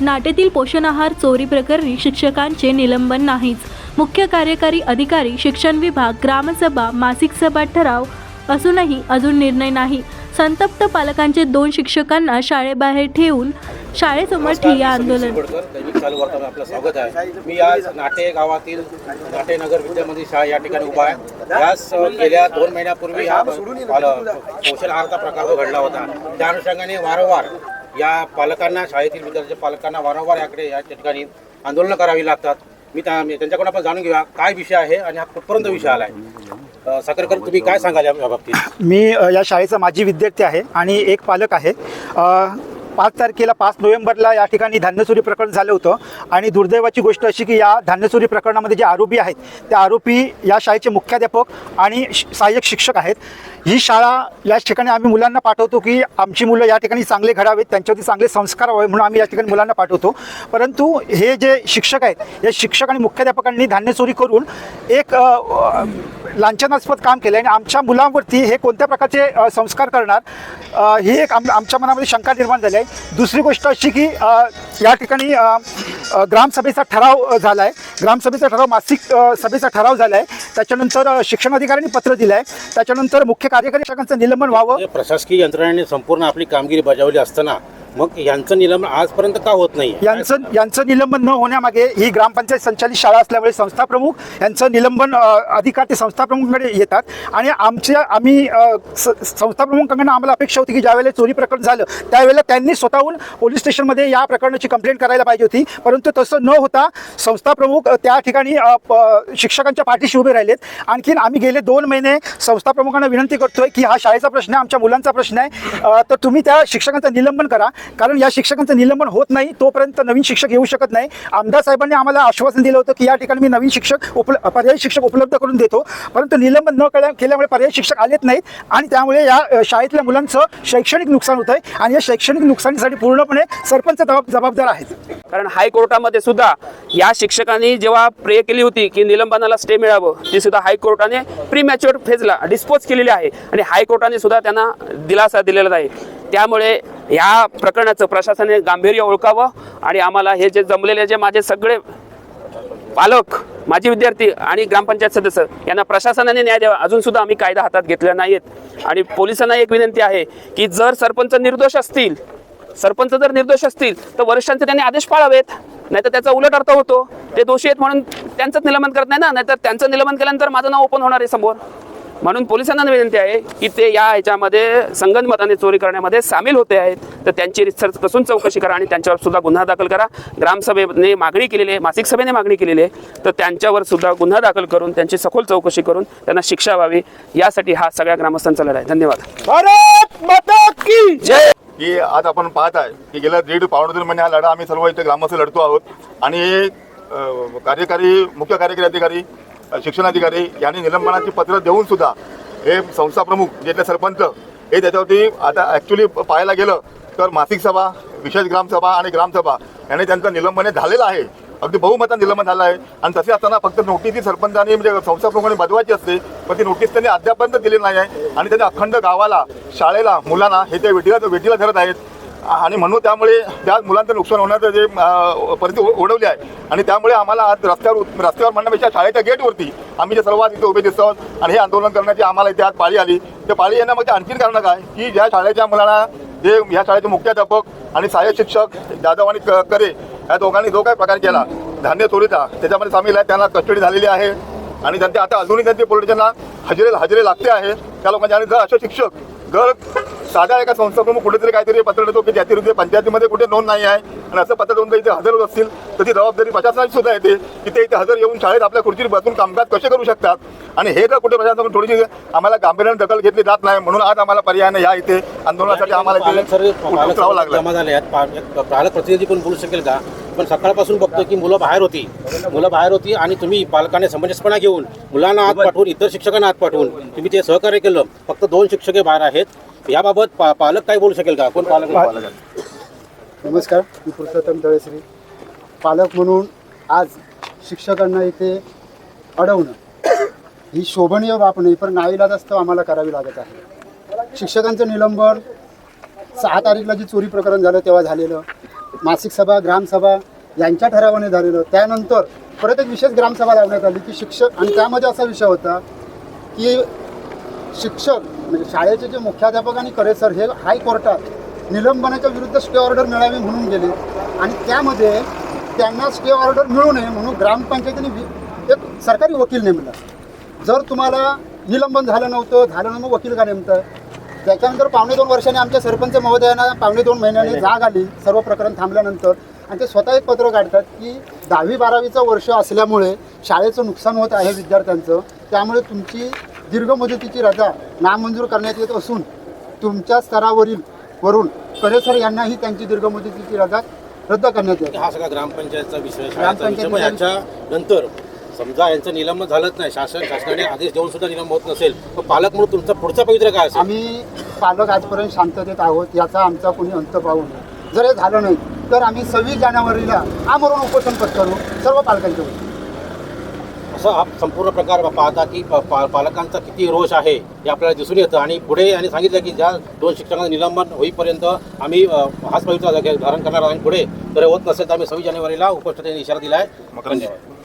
नाटेतील पोषण आहार चोरी प्रकरणी शिक्षकांचे निलंबन नाहीच. मुख्य कार्यकारी अधिकारी शिक्षण विभाग ग्रामसभा मासिक सभा ठराव असूनही अजून निर्णय नाही. संतप्त पालकांचे दोन शिक्षकांना शाळेबाहेर ठेवून शाळेसमोर ठिय्या आंदोलन. आपलं स्वागत आहे. मी आज नाटे गावातील नाटे नगर विद्यामंदिर शाळा या ठिकाणी उभा आहे. यास गेल्या दोन महिन्यापूर्वी हा पोषण आहारचा प्रकार घडला होता. त्या अनुषंगाने वारंवार या पालकांना शाळेतील विद्यार्थ्यांच्या पालकांना वारंवार याकडे या ठिकाणी आंदोलनं करावी लागतात. मी त्या त्यांच्याकडून आपण जाणून घेऊया काय विषय आहे आणि हा कुठपर्यंत विषय आला आहे साखरकर तुम्ही काय सांगाल या बाबतीत? मी या शाळेचा माजी विद्यार्थी आहे आणि एक पालक आहे. पाच तारखेला पाच नोव्हेंबरला या ठिकाणी धान्यचोरी प्रकरण झालं होतं. आणि दुर्दैवाची गोष्ट अशी की या धान्यचोरी प्रकरणामध्ये जे आरोपी आहेत ते आरोपी या शाळेचे मुख्याध्यापक आणि श- सहाय्यक शिक्षक आहेत. ही शाळा या ठिकाणी आम्ही मुलांना पाठवतो की आमची मुलं या ठिकाणी चांगले घडावेत त्यांच्यावरती चांगले संस्कार व्हावे म्हणून आम्ही या ठिकाणी मुलांना पाठवतो. परंतु हे जे शिक्षक आहेत या शिक्षक आणि मुख्याध्यापकांनी धान्यचोरी करून एक लांछनास्पद काम केलं आणि आमच्या मुलांवरती हे कोणत्या प्रकारचे संस्कार करणार ही एक आम आमच्या मनामध्ये शंका निर्माण झाली आहे. दुसरी गोष्ट अशी की या ठिकाणी ग्रामसभेचा ठराव झाला आहे ग्रामसभेचा ठराव मासिक सभेचा ठराव झाला आहे त्याच्यानंतर शिक्षणाधिकाऱ्यांनी पत्र दिलं आहे त्याच्यानंतर मुख्य कार्यकारी शाखांचं निलंबन व्हावं. म्हणजे प्रशासकीय यंत्रणेने संपूर्ण आपली कामगिरी बजावली असताना मग यांचं निलंबन आजपर्यंत का होत नाही यांचं यांचं निलंबन न होण्यामागे ही ग्रामपंचायत संचालित शाळा असल्यामुळे संस्था प्रमुख यांचं निलंबन अधिकार ते संस्था प्रमुखांकडे येतात. आणि आमच्या आम्ही स- संस्था प्रमुखांकडून आम्हाला अपेक्षा होती की ज्यावेळेला चोरी प्रकरण झालं त्यावेळेला त्यांनी स्वतःहून पोलीस स्टेशनमध्ये या प्रकरणाची कंप्लेंट करायला पाहिजे होती. परंतु तसं न होता संस्था प्रमुख त्या ठिकाणी प- शिक्षकांच्या पाठीशी उभे राहिलेत. आणखीन आम्ही गेले दोन महिने संस्था प्रमुखांना विनंती करतोय की हा शाळेचा प्रश्न आहे आमच्या मुलांचा प्रश्न आहे. तर तुम्ही त्या शिक्षकांचं निलंबन करा. कारण या शिक्षकांचं निलंबन होत नाही तोपर्यंत नवीन शिक्षक येऊ शकत नाही. आमदार साहेबांनी आम्हाला आश्वासन दिलं होतं की या ठिकाणी मी नवीन शिक्षक उपल पर्यायी शिक्षक उपलब्ध करून देतो. परंतु निलंबन न केल्या केल्यामुळे पर्यायी शिक्षक आलेत नाहीत आणि त्यामुळे या शाळेतल्या मुलांचं शैक्षणिक नुकसान होत आहे आणि या शैक्षणिक नुकसानीसाठी पूर्णपणे सरपंच जबाब जबाबदार आहेत. कारण हायकोर्टामध्ये सुद्धा या शिक्षकांनी जेव्हा प्रे केली होती की निलंबनाला स्टे मिळावं ती सुद्धा हायकोर्टाने प्रीमॅच्युअर फेजला डिस्पोज केलेली आहे आणि हायकोर्टाने सुद्धा त्यांना दिलासा दिलेला आहे. त्यामुळे या प्रकरणाचं प्रशासनाने गांभीर्य ओळखावं आणि आम्हाला हे जे जमलेले जे माझे सगळे पालक माजी विद्यार्थी आणि ग्रामपंचायत सदस्य यांना प्रशासनाने न्याय द्यावा अजून सुद्धा आम्ही कायदा हातात घेतला नाहीत आणि पोलिसांना एक विनंती आहे की जर सरपंच निर्दोष असतील सरपंच जर निर्दोष असतील तर वरिष्ठांचे त्यांनी आदेश पाळावेत. नाहीतर त्याचा उलट अर्थ होतो ते दोषी आहेत म्हणून त्यांचंच निलंबन करत नाही ना? नाहीतर त्यांचं निलंबन केल्यानंतर माझं नाव ओपन होणार आहे समोर. म्हणून पोलिसांना विनंती आहे की ते या ह्याच्यामध्ये संगनमताने चोरी करण्यामध्ये सामील होते आहेत. तर त्यांची रिसर्च कसून चौकशी करा आणि त्यांच्यावर सुद्धा गुन्हा दाखल करा. ग्रामसभेने मागणी केलेली आहे मासिक सभेने मागणी केलेली आहे. तर त्यांच्यावर सुद्धा गुन्हा दाखल करून त्यांची सखोल चौकशी करून त्यांना शिक्षा व्हावी. यासाठी हा सगळ्या ग्रामस्थांचा लढा आहे. धन्यवाद. भारत माता की जय! की आज आपण पाहत आहे की गेल्या दीड पावणे दोन महिने हा लढा आम्ही सर्व इथे ग्रामस्थ लढतो आहोत. आणि कार्यकारी मुख्य कार्यकारी अधिकारी शिक्षणाधिकारी यांनी निलंबनाची पत्र देऊन सुद्धा हे संस्थाप्रमुख जे इथले सरपंच हे त्याच्यावरती आता ॲक्च्युली पाहायला गेलं तर मासिक सभा विशेष ग्रामसभा आणि ग्रामसभा याने त्यांचं निलंबन हे झालेलं आहे. अगदी बहुमतात निलंबन झालं आहे. आणि तसे असताना फक्त नोटीस ही सरपंचाने म्हणजे संस्थाप्रमुखांनी बदवायची असते. पण ती नोटीस त्यांनी अद्यापर्यंत दिली नाही आहे. आणि त्यांनी अखंड गावाला शाळेला मुलांना हे त्या वेटीला वेटीला धरत आहेत. आणि म्हणून त्यामुळे त्या मुलांचं नुकसान होण्याचं जे परिस्थिती ओढवली आहे. आणि त्यामुळे आम्हाला आज रस्त्यावर रस्त्यावर म्हणण्यापेक्षा शाळेच्या गेटवरती आम्ही जे सर्वात इथे उभे दिसतो आणि हे आंदोलन करण्याची आम्हाला इथे आज पाळी आली. ते पाळी येण्यामध्ये म्हणजे आणखीन कारण काय? की ज्या शाळेच्या मुलांना जे या शाळेचे मुख्याध्यापक आणि सहाय्यक शिक्षक जाधव आणि क- करे या दोघांनी जो काही प्रकार केला धान्य चोरीचा त्याच्यामध्ये सामील आहे. त्यांना कस्टडी झालेली आहे. आणि त्यांचे आता अजूनही त्यांचे पोलिटिशियनला स्टेशनला हजेरे हजेरे लागते आहे. त्या लोकांचे आणि जर असे शिक्षक जर साध्या एका संस्थाप्रमुख कुठेतरी काहीतरी पत्र देतो की ज्याची विरुद्ध पंचायतीमध्ये कुठे नोंद नाही आहे. आणि असं पत्र देऊन इथे हजर होत असतील तर ती जबाबदारी प्रशासनाची सुद्धा येते की ते इथे हजर येऊन शाळेत आपल्या खुर्चीवर बसून कामकाज कसे करू शकतात. आणि हे जर कुठे प्रशासन थोडीशी आम्हाला गांभीर्याने दखल घेतली जात नाही म्हणून आज आम्हाला पर्यायाने या इथे आंदोलनासाठी आम्हाला उतरावं लागलं. पालक प्रतिनिधी पण बोलू शकेल का? पण सकाळपासून बघतोय की मुलं बाहेर होती. मुलं बाहेर होती आणि तुम्ही पालकाने समंजसपणा घेऊन मुलांना आत पाठवून इतर शिक्षकांना आत पाठवून तुम्ही ते सहकार्य केलं. फक्त दोन शिक्षक बाहेर आहेत. याबाबत पा- पालक काय बोलू शकेल का? कोण पालक पालक आहे? नमस्कार मी पुरुषोत्तम तळेश्री. पालक म्हणून आज शिक्षकांना इथे अडवणं ही शोभनीय बाब नाही पण नाईलाज असतं आम्हाला करावी लागत आहे. शिक्षकांचं निलंबन सहा तारीखला जे चोरी प्रकरण झालं तेव्हा झालेलं. मासिक सभा ग्रामसभा यांच्या ठरावाने झालेलं. त्यानंतर परत एक विशेष ग्रामसभा लावण्यात आली की शिक्षक आणि त्यामध्ये असा विषय होता की शिक्षक म्हणजे शाळेचे जे मुख्याध्यापक आणि करे सर हे हायकोर्टात निलंबनाच्या विरुद्ध स्टे ऑर्डर मिळावी म्हणून गेले. आणि त्यामध्ये त्यांना स्टे ऑर्डर मिळू नये म्हणून ग्रामपंचायतीने एक सरकारी वकील नेमला जर तुम्हाला निलंबन झालं नव्हतं झालं मग वकील का नेमतं त्याच्यानंतर पावणे दोन वर्षांनी आमच्या सरपंच महोदयांना पावणे दोन महिन्यांनी जाग आली सर्व प्रकरण थांबल्यानंतर. आणि ते स्वतः एक पत्र काढतात की दहावी बारावीचं वर्ष असल्यामुळे शाळेचं नुकसान होत आहे विद्यार्थ्यांचं. त्यामुळे तुमची दीर्घ मुदतीची रजा नामंजूर करण्यात येत असून तुमच्या स्तरावरील वरून करेसर यांनाही त्यांची दीर्घ मुदतीची रजा रद्द करण्यात येते हा सगळा ग्रामपंचायतचा विषय ग्रामपंचायत याच्या नंतर समजा यांचं निलंबन झालंच नाही शासन शासनाने आदेश देऊन सुद्धा निलंबन होत नसेल तर पालक म्हणून तुमचा पुढचा पवित्र काय असेल? आम्ही पालक आजपर्यंत शांततेत आहोत याचा आमचा कोणी अंत पाहू नये. जर हे झालं नाही तर आम्ही सव्वीस जानेवारीला आमरण उपोषण पत्करू सर्व पालकांच्या वतीने. असं हा संपूर्ण प्रकार पाहता की प- पा- पालकांचा किती रोष आहे हे आपल्याला दिसून येतं. आणि पुढे यांनी सांगितलं की ज्या दोन शिक्षकांचं निलंबन होईपर्यंत आम्ही हाच पवित्रा धारण करणार आणि पुढे तर होत नसेल तर आम्ही सव्वीस जानेवारीला उपोषणाचा इशारा दिला आहे